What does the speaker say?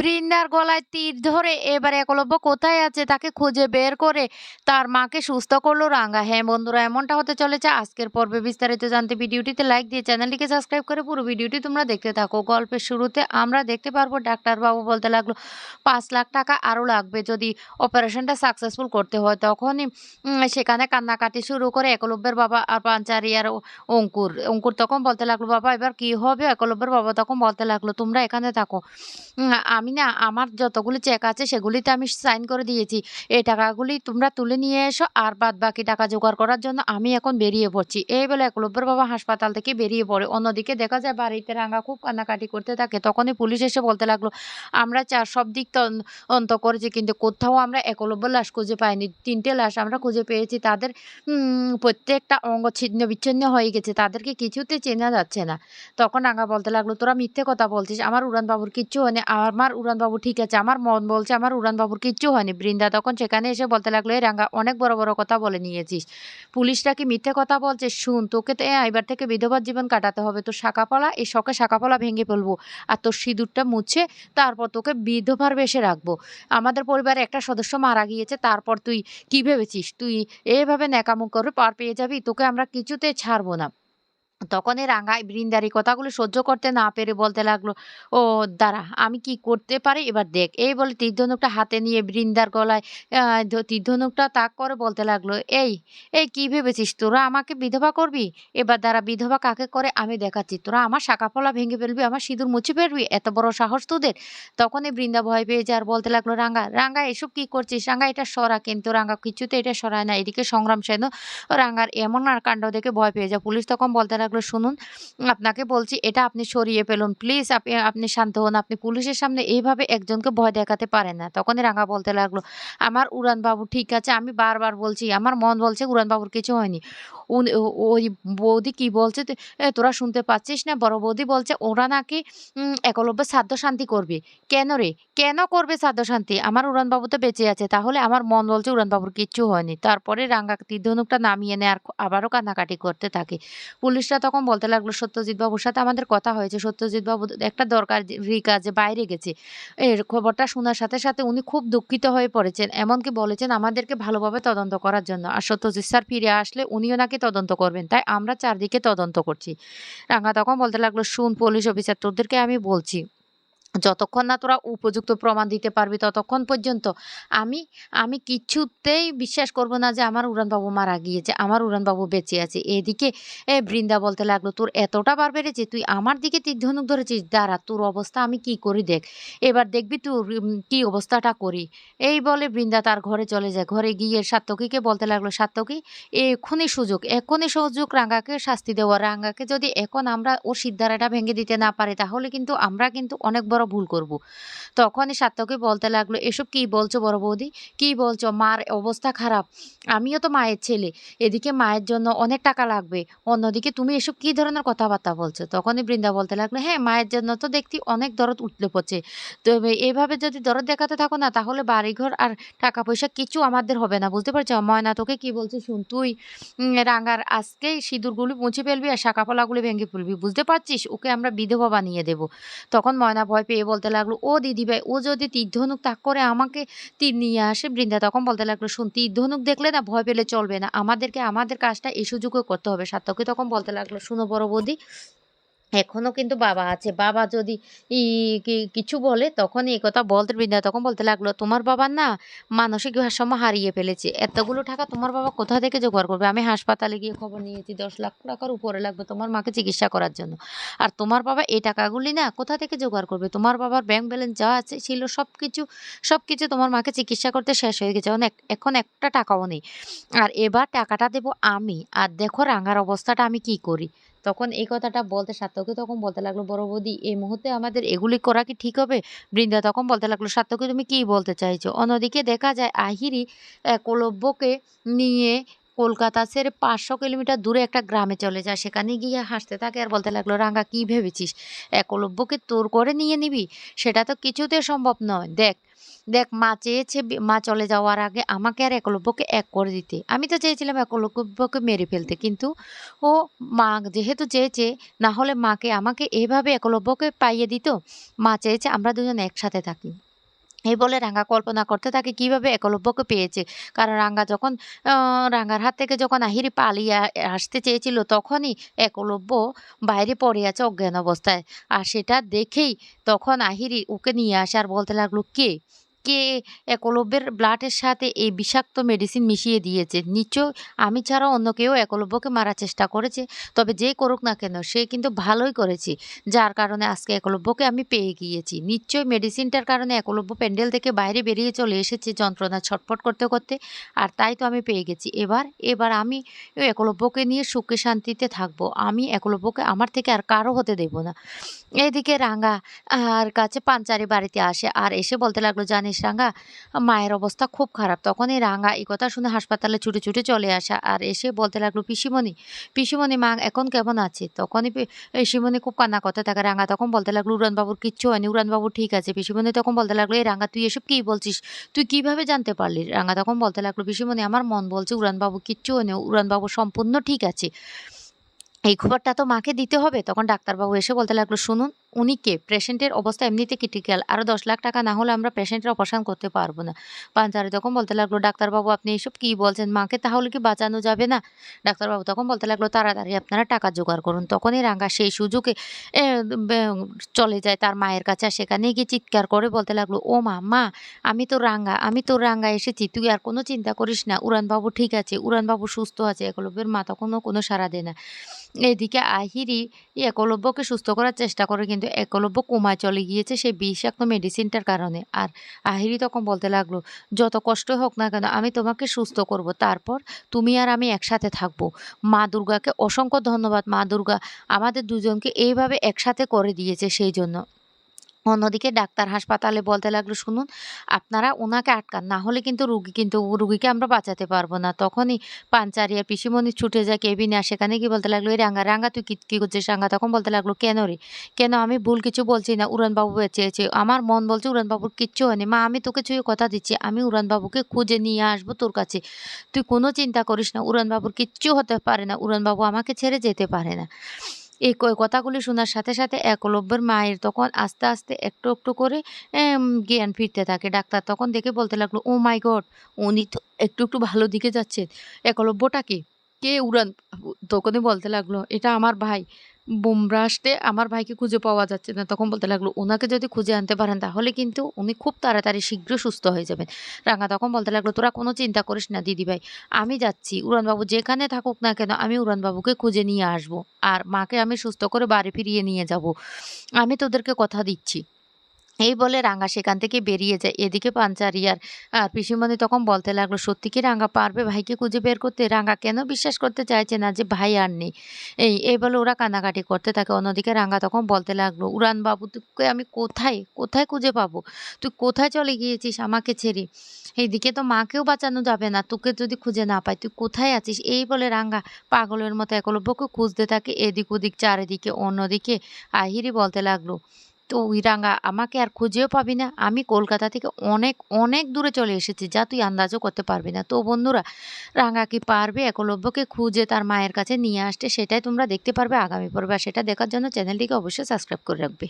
বৃন্দার গলায় তীর ধরে এবার একলব্য কোথায় আছে তাকে খুঁজে বের করে তার মাকে সুস্থ করল রাঙ্গা হ্যাঁ বন্ধুরা এমনটা হতে চলেছে। আজকের পর্বে বিস্তারিত জানতে ভিডিওটিতে লাইক দিয়ে চ্যানেলটিকে সাবস্ক্রাইব করে পুরো ভিডিওটি তোমরা দেখতে থাকো। গল্পের শুরুতে আমরা দেখতে পারব ডাক্তারবাবু বলতে লাগল পাঁচ লাখ টাকা আরও লাগবে যদি অপারেশনটা সাকসেসফুল করতে হয়। তখনই সেখানে কান্নাকাটি শুরু করে একলব্যের বাবা আর পাঞ্চারি আর অঙ্কুর। অঙ্কুর তখন বলতে লাগল বাবা এবার কি হবে? একলব্যের বাবা তখন বলতে লাগল তোমরা এখানে থাকো। উম, আমি না আমার যতগুলি চেক আছে সেগুলিতে আমি সাইন করে দিয়েছি। এই টাকাগুলি তোমরা তুলে নিয়ে এসো আর বাদ বাকি টাকা জোগাড় করার জন্য আমি এখন বেরিয়ে পড়ছি। এই বলে একলব্যের বাবা হাসপাতাল থেকে বেরিয়ে পড়ে। অন্যদিকে দেখা যায় বাড়িতে রাঙা খুব কান্নাকাটি করতে থাকে। তখনই পুলিশ এসে বলতে লাগল, আমরা চার সব দিক অন্ত করেছি কিন্তু কোথাও আমরা একলব্য লাশ খুঁজে পাইনি। তিনটে লাশ আমরা খুঁজে পেয়েছি। তাদের প্রত্যেকটা অঙ্গ ছিন্ন বিচ্ছিন্ন হয়ে গেছে। তাদেরকে কিছুতে চেনা যাচ্ছে না। তখন রাঙা বলতে লাগল, তোরা মিথ্যে কথা বলছিস। আমার উড়ানবাবুর কিচ্ছু হয়নি। আমার উড়ানবাবু, ঠিক আছে। আমার মন বলছে, আমার উড়ানবাবুর কিচ্ছু হয়নি। বৃন্দা তখন সেখানে এসে বলতে লাগল এই রাঙা অনেক বড় বড় কথা বলে নিয়েছিস। পুলিশরা কি মিথ্যে কথা বলছে? শুন, তোকে তো এবার থেকে বিধবার জীবন কাটাতে হবে। তোর শাকাপালা এই শখে শাকাপালা ভেঙে ফেলব। আর তোর সিঁদুরটা মুছে, তারপর তোকে বিধবার বেশে রাখব। আমাদের পরিবারে একটা সদস্য মারা গিয়েছে, তারপর তুই কি ভেবেছিস? তুই এভাবে ন্যাকামো করে পার পেয়ে যাবি? তোকে আমরা কিছুতে ছাড়বো না। তখনই রাঙায় বৃন্দার এই কথাগুলো সহ্য করতে না পেরে বলতে লাগল, ও দাঁড়া, আমি কি করতে পারি? এবার দেখ। এই বলে তীর্ধনুকটা হাতে নিয়ে বৃন্দার গলায় তীর্ধনুকটা তাক করে বলতে লাগল, এই এই কি ভেবেছিস? তোরা আমাকে বিধবা করবি? এবার দাঁড়া, বিধবা কাকে করে? আমি দেখাচ্ছি। তোরা আমার শাকাফলা ভেঙে ফেলবি, আমার সিঁদুর মুছে ফেলবি, এত বড় সাহস তোদের? তখনই বৃন্দা ভয় পেয়ে যায় আর বলতে লাগল রাঙ্গা রাঙ্গা এসব কি করছিস? রাঙ্গা এটা সরা কিন্তু রাঙ্গা কিছুতে এটা সরায় না, এদিকে সংগ্রাম সেন রাঙ্গার এমন আর কাণ্ড দেখে ভয় পেয়ে যায়। পুলিশ তখন বলতে লাগল শুনুন, আপনাকে বলছি, এটা আপনি সরিয়ে ফেলুন প্লিজ আপনি আপনি শান্ত হন, আপনি পুলিশের সামনে এইভাবে একজনকে ভয় দেখাতে পারেন না। তখনই রাঙা বলতে লাগল, আমার উড়ান বাবু ঠিক আছে, আমি বারবার বলছি, আমার মন বলছে উড়ান বাবুর কিছু হয়নি। ওই বৌদি কি বলছে তোরা শুনতে পাচ্ছিস না? বড় বৌদি বলছে, ওরা নাকি একলব্য সাধ্য শান্তি করবে। কেন রে? কেন করবে শ্রাদ্ধ শান্তি আমার উড়ানবাবু তো বেঁচে আছে, তাহলে আমার মন বলছে উড়ানবাবুর কিচ্ছু হয়নি। তারপরে রাঙ্গা তীর্ধনুকটা নামিয়ে নেয় আর আবারও কান্নাকাটি করতে থাকে। পুলিশরা তখন বলতে লাগল সত্যজিৎ বাবুর সাথে আমাদের কথা হয়েছে সত্যজিৎ বাবু একটা দরকারি কাজে বাইরে গেছে। এর খবরটা শোনার সাথে সাথে উনি খুব দুঃখিত হয়ে পড়েছেন, এমনকি বলেছেন আমাদেরকে ভালোভাবে তদন্ত করার জন্য। আর সত্যজিৎ স্যার ফিরে আসলে উনিও নাকি তদন্ত করবেন। তাই আমরা চারদিকে তদন্ত করছি। রাঙ্গা তখন বলতে লাগল, শুন, পুলিশ অফিসার, তোদেরকে আমি বলছি। যতক্ষণ না তোরা উপযুক্ত প্রমাণ দিতে পারবি ততক্ষণ পর্যন্ত আমি আমি কিছুতেই বিশ্বাস করব না যে আমার উড়ানবাবু মারা গিয়েছে আমার উড়ানবাবু বেঁচে আছে। এদিকে এ বৃন্দা বলতে লাগল তোর এতটা বার বেড়েছে তুই আমার দিকে তীর ধনুক ধরেছিস? দাঁড়া তোর অবস্থা আমি কি করি দেখ। এবার দেখবি উম, কি অবস্থাটা করি। এই বলে বৃন্দা তার ঘরে চলে যায়। ঘরে গিয়ে সাত্তকীকে বলতে লাগল সাত্তকী এক্ষুনি সুযোগ এক্ষুনি সুযোগ রাঙ্গাকে শাস্তি দেওয়া। রাঙ্গাকে যদি এখন আমরা ওর সিদ্ধারাটা ভেঙে দিতে না পারে তাহলে কিন্তু আমরা কিন্তু অনেক বড় ভুল করব। তখনই সাত্তকী বলতে লাগল, এসব কি বলছো বড় বৌদি? কি বলছো? মার অবস্থা খারাপ। আমিও তো মায়ের ছেলে। এদিকে মায়ের জন্য অনেক টাকা লাগবে। অন্যদিকে তুমি এসব কি ধরনের কথাবার্তা বলছো? তখনই বৃন্দা বলতে লাগল হ্যাঁ মায়ের জন্য তো দেখতি অনেক দরদ উঠলে পড়ছে। তো এভাবে যদি দরদ দেখাতে থাকো না, তাহলে বাড়িঘর আর টাকা পয়সা কিছু আমাদের হবে না। বুঝতে পারছ? ময়না তোকে কি বলছে শুন, তুই রাঙার আজকেই সিঁদুরগুলি মুছে ফেলবি আর শাকাপলাগুলি ভেঙে ফেলবি। বুঝতে পারছিস? ওকে আমরা বিধবা বানিয়ে দেব। তখন ময়না ভয় পেয়ে বলতে লাগল, ও দিদিভাই ও যদি তীর্ধনুক তাক করে আমাকে তীর নিয়ে আসে বৃন্দা, তখন বলতে লাগল, শুন তীর্ধনুক দেখলে না ভয় পেলে চলবে না। আমাদেরকে, আমাদের কাজটা এই সুযোগে করতে হবে। সার্থকে তখন বলতে লাগল, শুনো বড় বৌদি এখনও কিন্তু বাবা আছে। বাবা যদি ই কিছু বলে তখন এই কথা বলতে বৃন্দা তখন বলতে লাগল, তোমার বাবা না মানসিক ভারসাম্য হারিয়ে ফেলেছে। এতগুলো টাকা তোমার বাবা কোথা থেকে জোগাড় করবে? আমি হাসপাতালে গিয়ে খবর নিয়েছি, দশ লাখ টাকার উপরে লাগবে তোমার মাকে চিকিৎসা করার জন্য। আর তোমার বাবা এই টাকাগুলি না কোথা থেকে জোগাড় করবে? তোমার বাবার ব্যাংক ব্যালেন্স যা আছে ছিল সব কিছু সব কিছু তোমার মাকে চিকিৎসা করতে শেষ হয়ে গেছে। অনেক এখন একটা টাকাও নেই। আর এবার টাকাটা দেবো আমি। আর দেখো রাঙার অবস্থাটা আমি কি করি? তখন এই কথাটা বলতে সার্থকী তখন বলতে লাগল, বড় বৌদি, এই মুহূর্তে আমাদের এগুলি করা কি ঠিক হবে? বৃন্দা তখন বলতে লাগল সার্থকী তুমি কি বলতে চাইছো? অন্যদিকে দেখা যায় আহিরি একলব্যকে নিয়ে কলকাতা ছেড়ে পাঁচশো কিলোমিটার দূরে একটা গ্রামে চলে যায়। সেখানে গিয়ে হাসতে থাকে আর বলতে লাগল, রাঙ্গা, কি ভেবেছিস? একলব্যকে তোর করে নিয়ে নিবি? সেটা তো কিছুতে সম্ভব নয়। দেখ দেখ, মা চেয়েছে মা চলে যাওয়ার আগে আমাকে আর একলব্যকে এক করে দিতে। আমি তো চেয়েছিলাম একলব্যকে মেরে ফেলতে। কিন্তু ও মা যেহেতু চেয়েছে, না হলে মাকে আমাকে এভাবে একলব্যকে পাইয়ে দিত। মা চেয়েছে আমরা দুজন একসাথে থাকি। এই বলে রাঙ্গা কল্পনা করতে থাকে কীভাবে একলব্যকে পেয়েছে। কারণ রাঙ্গা যখন রাঙ্গার হাত থেকে যখন আহিরি পালিয়ে আসতে চেয়েছিল, তখনই একলব্য বাইরে পড়ে আছে অজ্ঞান অবস্থায়। আর সেটা দেখেই তখন আহিরি ওকে নিয়ে আসে আর বলতে লাগল, কে? কে একলব্যের ব্লাডের সাথে এই বিষাক্ত মেডিসিন মিশিয়ে দিয়েছে? নিশ্চয় আমি ছাড়া অন্য কেউ একলব্যকে মারার চেষ্টা করেছে। তবে যে করুক না কেন, সে কিন্তু ভালোই করেছে। যার কারণে আজকে একলব্যকে আমি পেয়ে গিয়েছি। নিশ্চয়ই মেডিসিনটার কারণে একলব্য প্যান্ডেল থেকে বাইরে বেরিয়ে চলে এসেছে যন্ত্রণা ছটফট করতে করতে। আর তাই তো আমি পেয়ে গেছি। এবার এবার আমি একলব্যকে নিয়ে সুখে শান্তিতে থাকব। আমি একলব্যকে আমার থেকে আর কারও হতে দেব না। এদিকে রাঙ্গা আর কাছে পাঞ্চারি বাড়িতে আসে। আর এসে বলতে লাগল, জানিস রাঙ্গা মায়ের অবস্থা খুব খারাপ। তখনই রাঙ্গা এই কথা শুনে হাসপাতালে ছুটে ছুটে চলে আসা আর এসে বলতে লাগল, পিসিমণি পিসিমণি মা এখন কেমন আছে? তখনই পিসিমণি খুব কান্না করতে থাকে। রাঙ্গা তখন বলতে লাগল, উড়ানবাবুর কিচ্ছু হয়নি, উড়ানবাবু ঠিক আছে। পিসিমণি তখন বলতে লাগল, এই রাঙ্গা তুই এসব কী বলছিস? তুই কীভাবে জানতে পারলি? রাঙ্গা তখন বলতে লাগল, পিসিমণি, আমার মন বলছে উড়ানবাবু কিচ্ছু হয়নি, উড়ানবাবু সম্পূর্ণ ঠিক আছে। এই খবরটা তো মাকে দিতে হবে। তখন ডাক্তারবাবু এসে বলতে লাগল, শুনুন উনি কে পেশেন্টের অবস্থা এমনিতে ক্রিটিক্যাল আরও দশ লাখ টাকা না হলে আমরা পেশেন্টের অপারেশন করতে পারব না। পাঞ্জারি তখন বলতে লাগল, ডাক্তারবাবু, আপনি এসব কী বলছেন? মাকে তাহলে কি বাঁচানো যাবে না? ডাক্তারবাবু তখন বলতে লাগল, তাড়াতাড়ি আপনারা টাকা জোগাড় করুন। তখনই রাঙ্গা সেই সুযোগে চলে যায় তার মায়ের কাছে আর সেখানে গিয়ে চিৎকার করে বলতে লাগল, ও মা মা আমি তো রাঙ্গা, আমি তো রাঙ্গা এসেছি, তুই আর কোনো চিন্তা করিস না। উড়ানবাবু ঠিক আছে, উড়ানবাবু সুস্থ আছে, একলব্যের মা তখনও কোনো সাড়া দেয় না। এদিকে আহিরি একলব্যকে সুস্থ করার চেষ্টা করে, কিন্তু একলব্য কোমায় চলে গিয়েছে সেই বিষাক্ত মেডিসিনটার কারণে। আর আহিরি তখন বলতে লাগল, যত কষ্ট হোক না কেন, আমি তোমাকে সুস্থ করব। তারপর তুমি আর আমি একসাথে থাকব। মা দুর্গাকে অসংখ্য ধন্যবাদ। মা দুর্গা আমাদের দুজনকে এইভাবে একসাথে করে দিয়েছে সেই জন্য। অন্যদিকে ডাক্তার হাসপাতালে বলতে লাগল, শুনুন, আপনারা ওনাকে আটকান, না হলে কিন্তু রুগী, কিন্তু রুগীকে আমরা বাঁচাতে পারব না। তখনই পাঞ্চারি আর পিসিমণি ছুটে যায় কেবিনে আর সেখানে কি বলতে লাগল, এই রাঙ্গা রাঙ্গা তুই কি, কী করছিস রাঙ্গা তখন বলতে লাগল, কেন রে? কেন আমি ভুল কিছু বলছি না? উড়ানবাবু বেঁচে আছে আমার মন বলছে উড়ানবাবুর কিচ্ছু হয়নি। মা, আমি তোকে ছুঁয়ে কথা দিচ্ছি, আমি উড়ানবাবুকে খুঁজে নিয়ে আসব তোর কাছে। তুই কোনো চিন্তা করিস না, উড়ানবাবুর কিচ্ছু হতে পারে না, উড়ানবাবু আমাকে ছেড়ে যেতে পারে না। এই কথাগুলি শোনার সাথে সাথে একলব্যের মায়ের তখন আস্তে আস্তে একটু একটু করে জ্ঞান ফিরতে থাকে। ডাক্তার তখন দেখে বলতে লাগল, ও মাই গড, উনি তো একটু একটু ভালো দিকে যাচ্ছে একলব্যটা কে? কে উড়ান? তখনই বলতে লাগল, এটা আমার ভাই। বুমরা আসতে আমার ভাইকে খুঁজে পাওয়া যাচ্ছে না। তখন বলতে লাগল, ওনাকে যদি খুঁজে আনতে পারেন তাহলে কিন্তু উনি খুব তাড়াতাড়ি শীঘ্র সুস্থ হয়ে যাবেন। রাঙা তখন বলতে লাগল, তোরা কোনো চিন্তা করিস না দিদি ভাই, আমি যাচ্ছি। উড়ানবাবু যেখানে থাকুক না কেন, আমি উড়ানবাবুকে খুঁজে নিয়ে আসব। আর মাকে আমি সুস্থ করে বাড়ি ফিরিয়ে নিয়ে যাব। আমি তোদেরকে কথা দিচ্ছি। এই বলে রাঙ্গা সেখান থেকে বেরিয়ে যায়। এদিকে পাঞ্চারি আর আর পিসিমণি তখন বলতে লাগল, সত্যি কি রাঙ্গা পারবে ভাইকে খুঁজে বের করতে? রাঙ্গা কেন বিশ্বাস করতে চাইছে না যে ভাই আর নেই? এই এই বলে ওরা কান্নাকাটি করতে থাকে। অন্যদিকে রাঙ্গা তখন বলতে লাগল উড়ান বাবু তোকে আমি কোথায়? কোথায় খুঁজে পাবো? তুই কোথায় চলে গিয়েছিস আমাকে ছেড়ে? এইদিকে তো মাকেও বাঁচানো যাবে না, তোকে যদি খুঁজে না পাই, তুই কোথায় আছিস? এই বলে রাঙ্গা পাগলের মতো একলব্যকে খুঁজতে থাকে। এদিক ওদিক, চারিদিকে, অন্যদিকে আহিরি বলতে লাগল তো ওই রাঙা আমাকে আর খুঁজেও পাবি না। আমি কলকাতা থেকে অনেক অনেক দূরে চলে এসেছি যা তুই আন্দাজও করতে পারবি না। তো বন্ধুরা রাঙা কি পারবে? একলব্যকে খুঁজে তার মায়ের কাছে নিয়ে আসতে, সেটাই তোমরা দেখতে পারবে আগামী পর্বে। আর সেটা দেখার জন্য চ্যানেলটিকে অবশ্যই সাবস্ক্রাইব করে রাখবে।